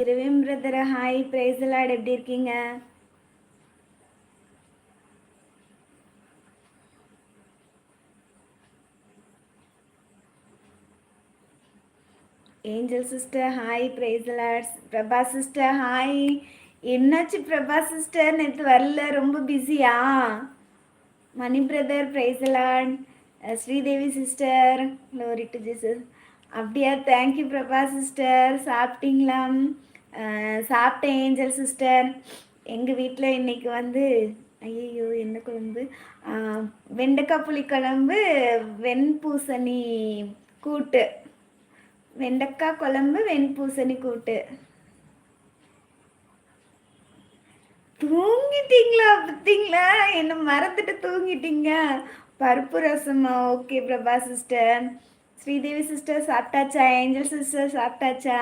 திருவேம் brother hi praise Lord எப்படி இருக்கீங்க? Angel sister hi praise Lords Prabha sister hi என்னாச்சு Prabha sister நேற்று வரல ரொம்ப பிஸியா Mani brother praise Lord Sridevi sister glory to Jesus அப்படியா? தேங்க்யூ பிரபா சிஸ்டர் சாப்பிட்டீங்களா? சாப்பிட்டேன் ஏஞ்சல் சிஸ்டர். எங்கள் வீட்டில் இன்னைக்கு வந்து ஐயோ என்ன குழம்பு? வெண்டைக்காய் புளி குழம்பு வெண்பூசணி கூட்டு. வெண்டைக்காய் குழம்பு வெண்பூசணி கூட்டு. தூங்கிட்டீங்களா பார்த்தீங்களா என்ன மறந்துட்டு தூங்கிட்டீங்க? பருப்பு ரசமா? Okay Prabha sister. Sridevi sister சாப்பிட்டாச்சா? ஏஞ்சல் சிஸ்டர் சாப்பிட்டாச்சா?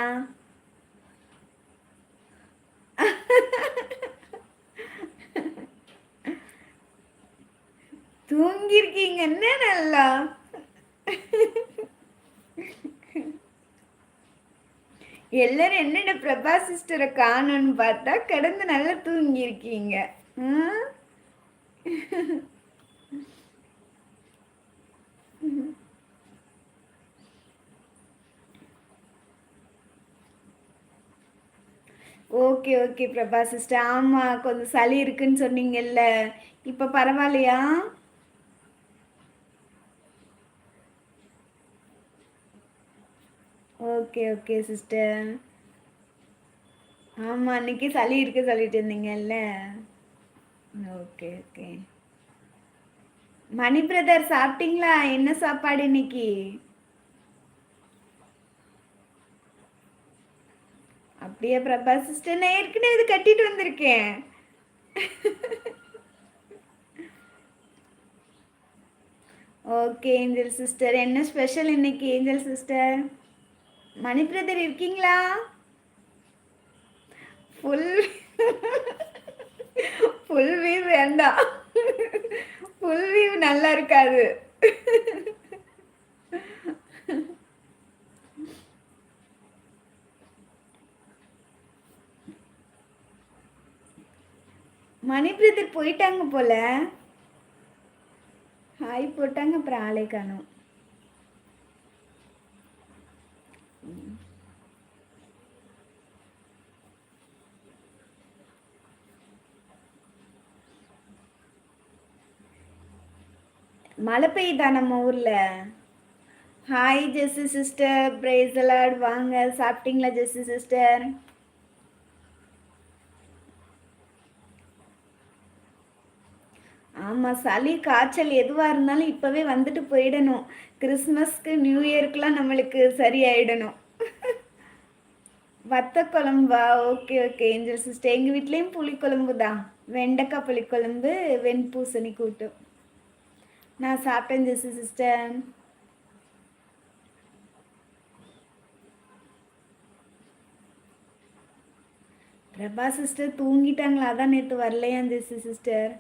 தூங்கியிருக்கீங்கன்னு நல்லா? எல்லாரும் என்னென்ன பிரபா சிஸ்டரை காணும்னு பார்த்தா கிடந்து நல்லா தூங்கியிருக்கீங்க. Okay okay Prabha sister. ஆமாம் கொஞ்சம் சளி இருக்குன்னு சொன்னீங்கல்ல. இப்போ பரவாயில்லையா? ஓகே ஓகே சிஸ்டர் ஆமாம் அன்னைக்கு சளி இருக்கு சொல்லிட்டு இருந்தீங்கல்ல ஓகே ஓகே. மணி பிரதர் சாப்பிட்டீங்களா? என்ன சாப்பாடு இன்னைக்கு? அப்படியே பிரபா? சிஸ்டர் நான் ஏற்கனவே இது கட்டிட்டு வந்திருக்கேன். ஓகே ஏஞ்சல் சிஸ்டர் என்ன ஸ்பெஷல் இன்னைக்கு ஏஞ்சல் சிஸ்டர் மணி பிரதர் இருக்கீங்களா? ஃபுல் ஃபுல் வியூ வேண்டாம். ஃபுல் வியூ நல்லா இருக்காது. மணி பிரதர் போயிட்டாங்க போல. ஹாய் போட்டாங்க அப்புறம் ஆளே காணும். மழை பெய்யுதா நம்ம ஊரில்? ஹாய் ஜெஸ்ஸி சிஸ்டர் பிரைஸ் வாங்க சாப்பிட்டீங்களா ஜெஸ்ஸி சிஸ்டர் ஆமாம் சளி காய்ச்சல் எதுவாக இருந்தாலும் இப்போவே வந்துட்டு போயிடணும். கிறிஸ்மஸ்க்கு நியூ இயர்க்குலாம் நம்மளுக்கு சரியாயிடணும். வத்த குழம்பா ஓகே ஓகே ஏஞ்சல் சிஸ்டர் எங்கள் வீட்லேயும் புளிக்குழம்பு தான் வெண்டைக்காய் புளிக்குழம்பு வெண்பூசணி கூட்டு. நான் சாப்பிட்டேன் ஜெஸ்ஸி சிஸ்டர் பிரபா சிஸ்டர் தூங்கிட்டாங்களா? அதான் நேற்று வரலையா Jessie sister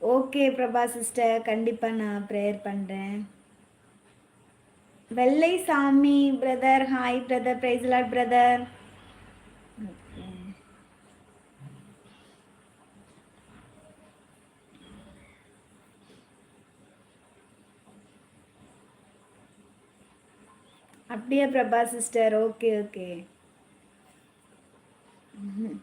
okay Prabha sister கண்டிப்பாக நான் ப்ரேயர் பண்ணுறேன் Vellai Sami brother hi brother praise Lord brother அப்படியா பிரபா சிஸ்டர் ஓகே ஓகே ம்